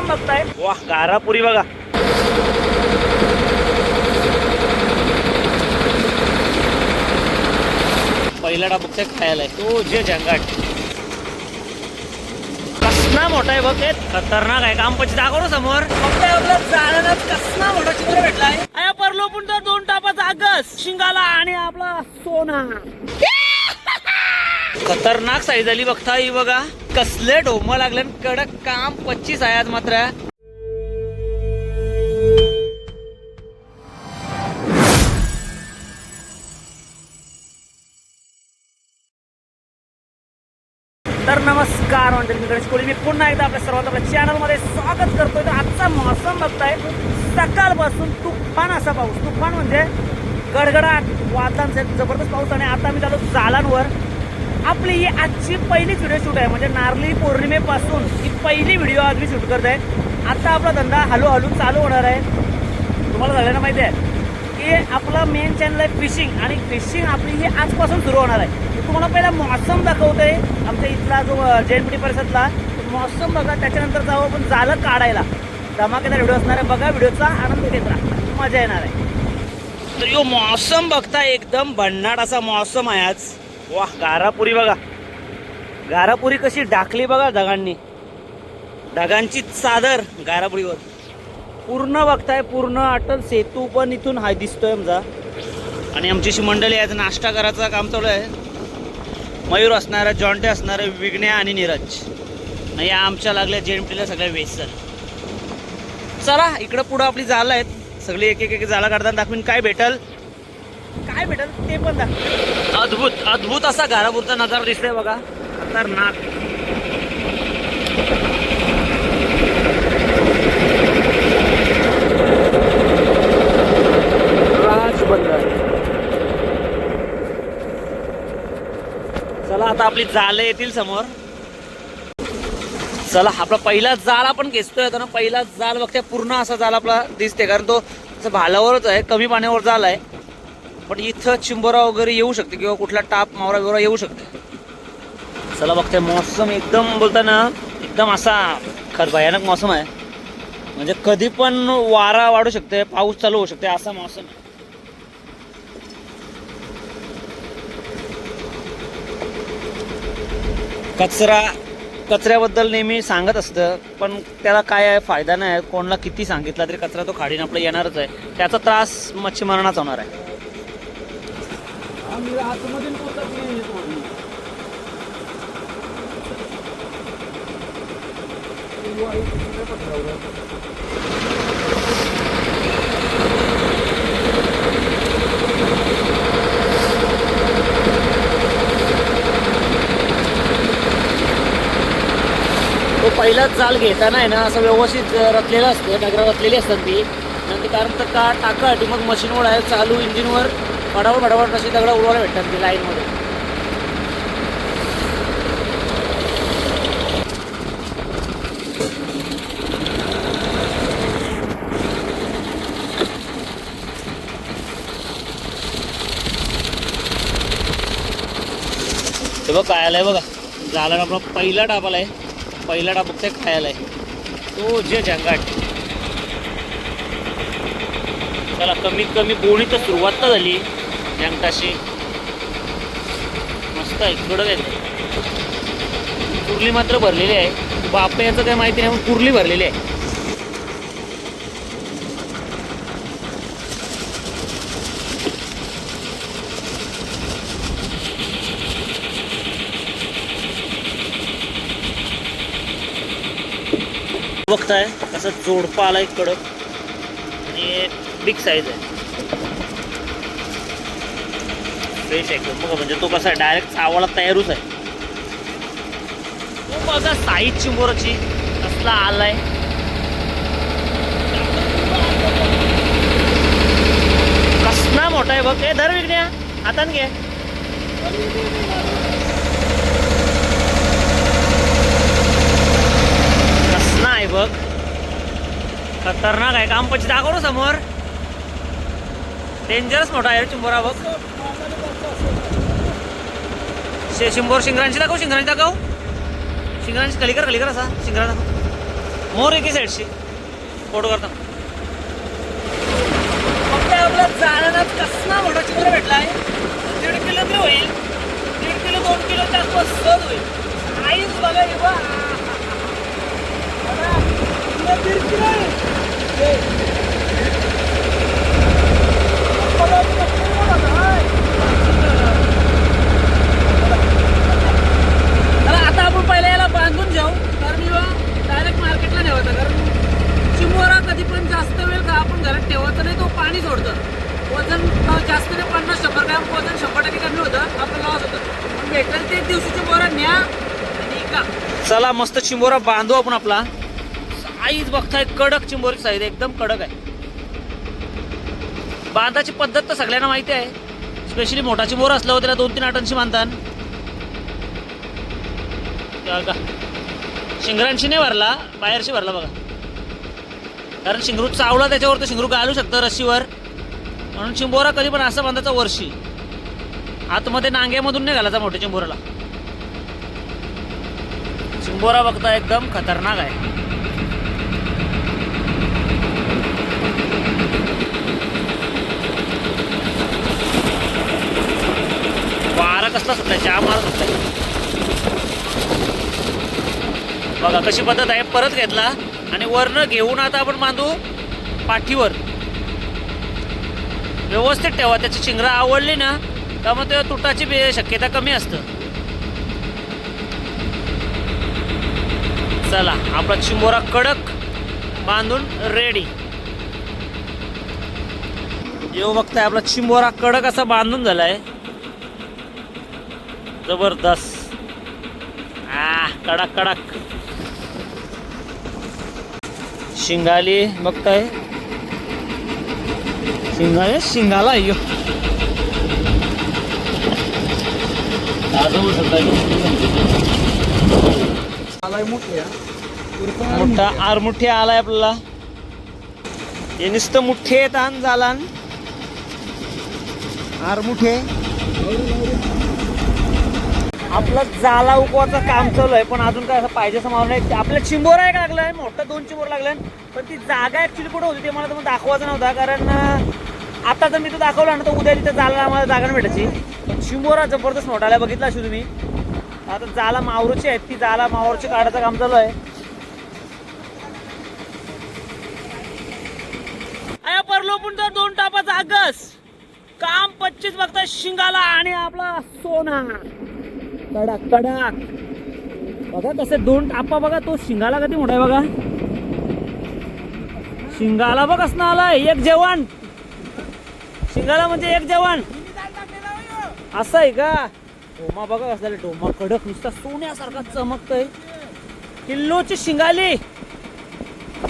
मौसम बघताय. वा गारापुरी बघा. पहिला डाबुकच्या खायला आहे. तो जे जंगाट. कसना मोठा आहे बघ खतरनाक आहे. काम पची दाखव समोर. फक्त जाळण्यात कसना मोठा चित्र भेटलाय. आया परलो पण तर दोन टापाचा आगस शिंगाला आणि आपला सोना. खतरनाक साईज आली बघता ही बघा. कसले ढोम लागले आणि कडक काम पच्चीस आहे आज मात्र. तर नमस्कार मंडळी मी गणेश कोळी. मी पुन्हा एकदा आपल्या सर्वात आपल्या चॅनलमध्ये स्वागत करतोय. तर आजचा मौसम बघताय सकाळपासून तुफान असा पाऊस. तुफान म्हणजे गडगडाट वादळांचा जबरदस्त पाऊस आणि आता मी झालो जालांवर आपली ही आजची पहिली व्हिडिओ शूट आहे. म्हणजे नारली पौर्णिमेपासून ही पहिली व्हिडिओ आज मी शूट करत आहे. आता आपला धंदा हळूहळू चालू होणार आहे. तुम्हाला सगळ्यांना माहिती आहे की आपला मेन चॅनल आहे फिशिंग आणि फिशिंग आपली ही आजपासून सुरू होणार आहे. तुम्हाला पहिला मौसम आहे आमच्या इथला जो जैनपिटी परिसरातला मौसम बघा त्याच्यानंतर जाऊ आपण जालं काढायला. धमाकेदार व्हिडिओ असणार आहे. बघा व्हिडिओचा आनंद घेत राहा. मजा येणार आहे. तर यो मौसम बघता एकदम भन्नाट असा मौसम आहे आज. वा गारापुरी बघा. गारापुरी कशी डाकली बघा ढगांनी ढगांची चादर गारापुरीवर. पूर्ण बघताय पूर्ण अटल सेतू पण इथून हाय दिसतोय आमचा. आणि आमची अशी मंडळी आहेत नाश्ता करायचं काम चालू आहे. मयूर असणार आहे जॉन्टे असणार आहे विघण्या आणि नीरज. आणि या आमच्या लागल्या जेमटीला सगळ्या वेसर चला इकडं पुढं आपली जालं आहेत. सगळी एक एक एक जाला काढताना दाखवीन काय भेटल. काय भेटल? ते पण दाखव. अद्भुत अद्भुत असा घरापुरचा नजारा दिसतोय बघा. खतरनाक. चला आता आपली जाले येतील समोर. चला आपला पहिला जाल आपण घेतोय आता ना. पहिला जाल बघते पूर्ण असा जाल आपला दिसते कारण तो भालावरच आहे कमी पाण्यावर जाल आहे. पण इथं चिंबोरा वगैरे येऊ शकते किंवा कुठला टाप मावरा बिवरा येऊ शकते. चला बघते मौसम एकदम बोलताना एकदम असा खर भयानक मौसम आहे. म्हणजे कधी पण वारा वाढू शकते पाऊस चालू होऊ शकते असा मौसम आहे. कचरा कचऱ्याबद्दल नेहमी सांगत असतं पण त्याला काय आहे फायदा नाही आहे. कोणाला किती सांगितला तरी कचरा तो खाडीनं आपला येणारच आहे. त्याचा त्रास मच्छीमारांनाच होणार आहे. तो पहिलाच जाल घेताना आहे ना असं व्यवस्थित रचलेलं असतं नगरा रचलेली असतात ती. नंतर कारण तर का टाकाटी मग मशीनवर आहे चालू इंजिनवर फडावर फडावर तशी दगडं उडवायला भेटतात ती लाईनमध्ये. हे बघ काय आलंय बघा. झाला आपला पहिला डाबाला आहे पहिला डाब ते खायला आहे. तो जे जंगाट त्याला कमीत कमी बोणी तर सुरुवात तर झाली. जंगटाशी मस्त आहे कडक आहे कुर्ली मात्र भरलेली आहे. बाप याचं काही माहिती नाही पण कुर्ली भरलेली आहे. बघताय कसं जोडपा आलाय कडक. आणि बिग साईज आहे. फ्रेश आहे. बघा म्हणजे तो कसा डायरेक्ट चावाला तयारूच आहे. तो बघा साईज चिंबोराची कसला आलाय. कसला मोठा आहे बघ. हे धर विकण्या. हातान घे. कसला आहे बघ. खतरनाक आहे. काम पची दाखव समोर. डेंजरस मोठा आहे चिंबोरा बघ. शे शिंबोर शिंगरांची दाखव शिंगरांची दाखव. शिंगरांची कलिकर कलिकर असा. शिंगरा दाखव. मोर एकी साईडशी फोटो करता. आपला जाळण्यात कसला मोठा चित्र भेटलाय? दीड किलो तरी होईल. दीड किलो दोन किलोच्या आसपास सहज होईल. आईच बघा बा दीड किलो आहे. हे. बघा, किलो किलो होता, हाय. चला आता आपण पहिला याला बांधून जाऊ कारण ह्यो डायरेक्ट मार्केटला ठेवायचा. कारण चिमोरा कधी पण जास्त वेळ का आपण घरात ठेवायचं नाही तो पाणी सोडतं. वजन जास्त नाही पन्नास शंभर ग्रॅम वजन शंभर टक्के कमी होतं. आपलं लॉस होतं. पण भेटेल ते दिवशी चिमोरा न्या आणि का. चला मस्त चिंबोरा बांधू आपण आपला. साईज बघताय कडक चिंबोरी साईज एकदम कडक आहे. बांधाची पद्धत तर सगळ्यांना माहिती आहे. स्पेशली मोठाची चिंबोरा असल्यावर त्याला दोन तीन आटांशी बांधतात का? शिंगरांशी नाही भरला बाहेरशी भरला बघा. कारण शिंगरू चावला त्याच्यावर तर शिंगरू घालू शकतं रस्सीवर. म्हणून चिंबोरा कधी पण असं बांधायचा वर्षी आतमध्ये नांग्यामधून नाही घालायचा मोठ्या चिंबोराला चिंबोरा बघता एकदम खतरनाक आहे वारा कसला सुटला? चहा मार सुटलाय बघा कशी पद्धत आहे. परत घेतला आणि वरनं घेऊन आता आपण बांधू पाठीवर. व्यवस्थित ठेवा. त्याची चिंगरा आवडली ना त्यामुळे मग तुटाची बे- शक्यता कमी असतं. चला आपला चिंबोरा कडक बांधून रेडी येऊ बघताय आपला चिंबोरा कडक असा बांधून झालाय. जबरदस्त. आ कडक कडक. शिंगाली बघताय शिंगाले शिंगाला अय्यो. मोठा आरमुठे आलाय आपल्याला. हे नुसतं मुठ्ठे ताण झाला आरमुठे आपलं जाला उकवाचं काम चालू आहे पण अजून काय असं पाहिजे असं नाही. आपलं चिंबोरा एक लागलाय? मोठं दोन चिंबोर लागलं पण ती जागा ऍक्च्युली कुठं होती ते मला तुम्हाला दाखवायचं नव्हता कारण आता जर मी तो दाखवला ना तर उद्या तिथं जाला आम्हाला जागा भेटायची. पण चिंबोरा जबरदस्त मोठा आला बघितला अशी तुम्ही. आता जाला मावरूची आहेत ती जाला मावरची काढायचं काम चालू आहे. अया परलो पण तर दोन टापाचा आगस. काम पच्चीस बघता शिंगाला आणि आपला सोना. कडक कडक. बघा कसे दोन टापा बघा तो शिंगाला कधी मोठा आहे बघा. शिंगाला बघ असं आलाय एक जेवण. शिंगाला म्हणजे एक जेवण. असं आहे का? डोमा बघा कसं डोमा कडक नुसता सोन्यासारखा चमकतय. किल्लोची शिंगाली.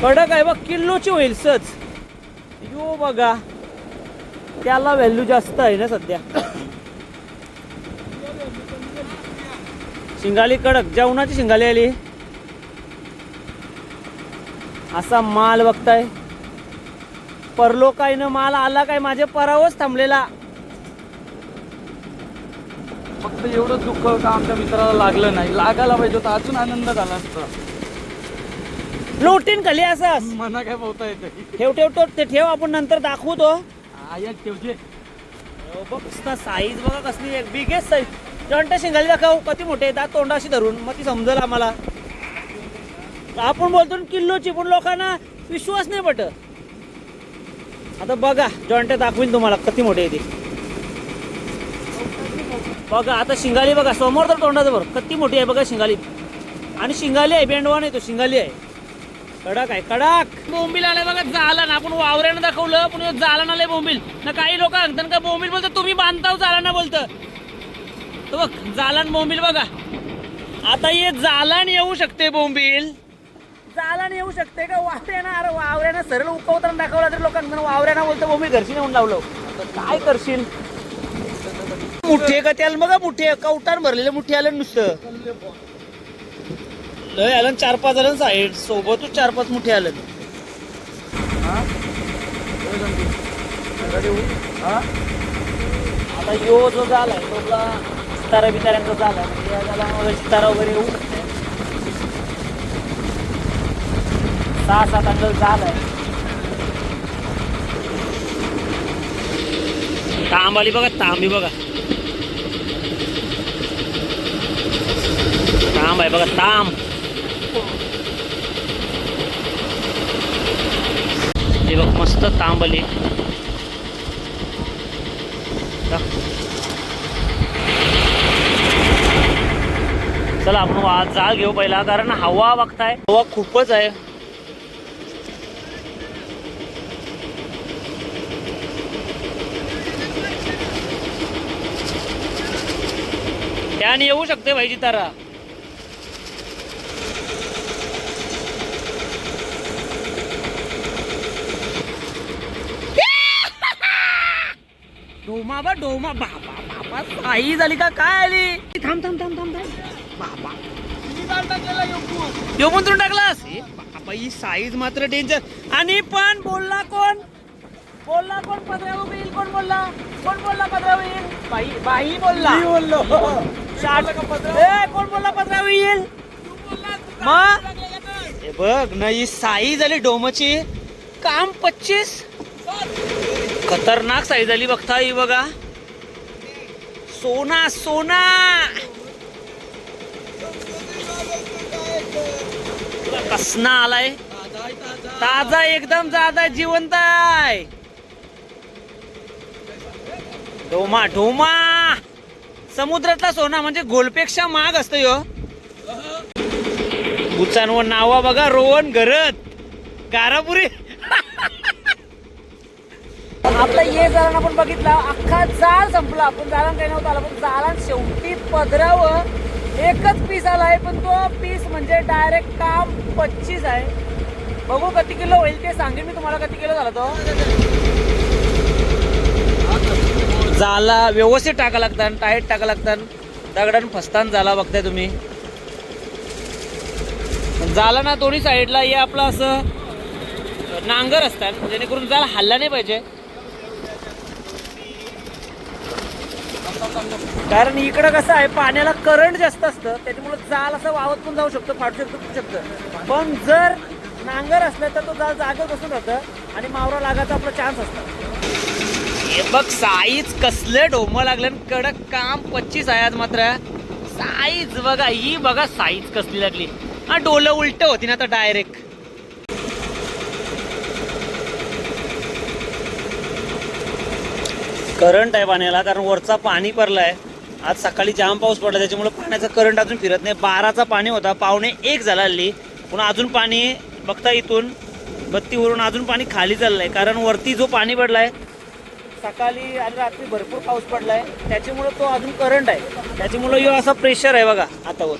कडक आहे बघ किल्लोची होईल सच. यो बघा. त्याला व्हॅल्यू जास्त आहे ना सध्या. शिंगाली कडक. जेवणाची शिंगाली आली. असा माल बघताय. परलो काय न माल आला काय? माझे परावच थांबलेला. फक्त एवढं दुःख का आमच्या मित्राला लागलं नाही. लागायला पाहिजे होता. अजून आनंद झाला असता. लोटीन खाली असं मना काय बोलता येते ठेव ठेव तो ते ठेव. आपण नंतर दाखवू तो आया ठेवजे. बघ साईज बघा कसली एक बिगेस्ट साईज जंट शिंगाली दाखव. कधी मोठे येतात तोंडाशी धरून. मग ती समजेल आम्हाला. आपण बोलतो ना किल्लोची पण लोकांना विश्वास नाही पट आता बघा जॉन्टे दाखवीन तुम्हाला किती मोठे येते बघा आता शिंगाली बघा समोर तर तोंडाचं बरं. कती मोठी आहे बघा शिंगाली आणि शिंगाली आहे बेंडवा आहे तो शिंगाली आहे. कडक आहे कडक. बोंबील आले बघा झाला ना आपण वावऱ्यानं दाखवलं पण ह्यो आलंय बोंबील. ना काही लोक सांगतात का बोंबील बोलतो तुम्ही बांधताव झाला ना बोलतं. तो बघ जालन बोंबील बघा. आता हे जालन येऊ शकते बोंबील. जालन येऊ शकते का? वावऱ्यानं अरे वावऱ्यानं सरळ उकवताना दाखवला तरी लोकांना वावऱ्यानं बोलतो बोंबील घरशी नेऊन लावलं. काय करशील? मुठे का त्याला? बघा मुठे कवटान भरलेले मुठे आलं नुसतं. लय आलं चार पाच आलं साईड सोबतच चार पाच मुठे आलं आता यो जो झालाय तो तारा सितारा बिताऱ्यांचा झाला. म्हणजे या वगैरे येऊ सहा सात अंगल जाल आहे तांब बघा तांबी बघा. तांब आहे बघा तांब. हे बघ मस्त तांब चला आपण जाळ घेऊ पहिला कारण हवा बघताय. हवा खूपच आहे. त्याने येऊ शकते भाईजी तारा. डोमा बा डोमा. बाबा बाबा साई झाली का? काय आली? थांब थांब थांब थांब थांब. यो पण टाकलास बाबा ही साईज मात्र डेंजर आणि पण बोलला कोण? बोलला कोण? पदरावर येईल कोण बोलला? कोण बोलला पदरावर येईल बाई बाई बोलला. बोललो. ए कोण बोलला पदरावर येईल मग हे बघ ना ही साई झाली डोमची. काम पच्चीस. खतरनाक साईज झाली बघता ही बघा. सोना सोना. कसना आलाय ताजा एकदम जादा जिवंत आहे. ढोमा ढोमा. समुद्रातला सोना म्हणजे गोलपेक्षा महाग असतो हो. यो गुचांवर नावा बघा रोहन गरत गारापुरी. आपला ये जाळण आपण बघितला अख्खा जाळ संपला. आपण जाळण काही नव्हतं आला पण जाळण शेवटी पदरावं एकच आहे पण तो पीस म्हणजे डायरेक्ट काम पच्चीस आहे. बघू किती किलो होईल ते सांगेन मी तुम्हाला किती किलो झाला तो. जाला व्यवस्थित टाका लागतात टाईट टाका लागतात दगडान फसतान झाला बघताय तुम्ही. झाला ना दोन्ही साईडला हे आपलं असं नांगर असतात जेणेकरून जाल हल्ला नाही पाहिजे. कारण इकडं कसं आहे पाण्याला करंट जास्त असतं त्याच्यामुळे जाल असं वावत पण जाऊ शकतो फाटू शकतो फुटू शकतं. पण जर नांगर असलं तर तो जाल जागेवर बसून राहतं आणि मावरा लागायचा आपला चान्स असतो. हे बघ साईज कसले डोमं लागलं आणि कडक काम पच्चीस आहे आज मात्र. साईज बघा ही बघा साईज कसली लागली. हा डोलं उलट होती ना आता डायरेक्ट करंट आहे पाण्याला कारण वरचा पाणी पडलाय. आज सकाळी जाम पाऊस पडला त्याच्यामुळे पाण्याचा करंट अजून फिरत नाही. बाराचा पाणी होता पावणे एक झाला हल्ली. पुन्हा अजून पाणी बघता इथून बत्तीवरून अजून पाणी खाली चाललंय कारण वरती जो पाणी पडलाय सकाळी आणि रात्री भरपूर पाऊस पडलाय. त्याच्यामुळे तो अजून करंट आहे. त्याच्यामुळे यो असा प्रेशर आहे बघा आतावर.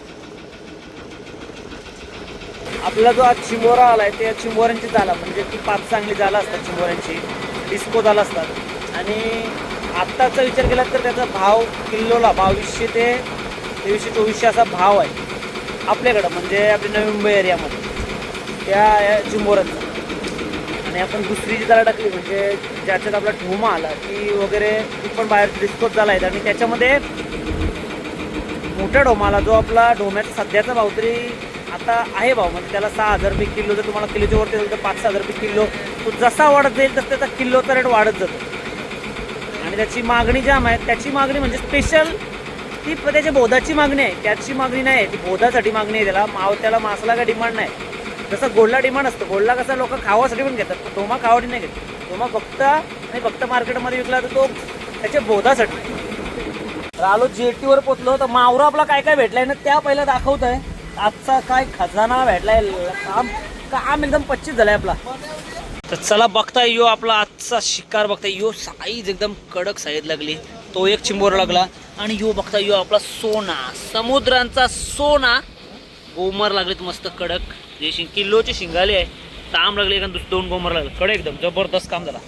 आपला जो आज चिंबोरा आलाय ते चिंबोऱ्यांची झाला. म्हणजे ती पाच चांगली झाला असतात चिंबोऱ्यांची डिस्को झाला असतात आणि आत्ताचा विचार केला तर त्याचा भाव किल्लोला बावीसशे ते तेवीसशे चोवीसशे असा भाव आहे आपल्याकडं म्हणजे आपल्या नवी मुंबई एरियामध्ये त्या या आणि आपण दुसरी जी त्याला टाकली म्हणजे ज्याच्यात आपला ठोमा आला ती वगैरे ती पण बाहेर डिस्पोज झाला आहे. आणि त्याच्यामध्ये मोठ्या ढोमाला जो आपला ढोम्याचा सध्याचा भाव तरी आता आहे भाव. म्हणजे त्याला सहा हजार रुपये किलो जर तुम्हाला किलोच्या वरती असेल तर पाच सहा हजार रुपये किलो. तो जसा वाढत जाईल तसं त्याचा किलोचा रेट वाढत जातो. त्याची मागणी जाम आहे त्याची मागणी म्हणजे स्पेशल ती त्याच्या बोधाची मागणी आहे. त्याची मागणी नाही आहे. ती बोधासाठी मागणी आहे त्याला. माव त्याला मासाला काय डिमांड नाही. जसं गोडला डिमांड असतो. गोडला कसं लोक खावासाठी पण घेतात. पण खावासाठी नाही घेत. तोमा फक्त आणि फक्त मार्केटमध्ये विकला तर तो त्याच्या बोधासाठी तर आलो जेटीवर पोचलो तर मावरा आपला काय काय भेटलाय ना त्या पहिला दाखवत आहे आजचा काय खजाना भेटलाय. काम काम एकदम पच्चीस झालाय आपला. तर चला बघता यो आपला आजचा शिकार बघता यो साईज एकदम कडक साईज लागली. तो एक चिंबोर लागला. आणि यो बघता यो आपला सोना समुद्रांचा सोना. गोमर लागलेत मस्त कडक. जे शिंग किल्लोचे शिंगाले आहे. ताम लागले का दोन गोमर लागले. कडक एकदम. जबरदस्त काम झाला.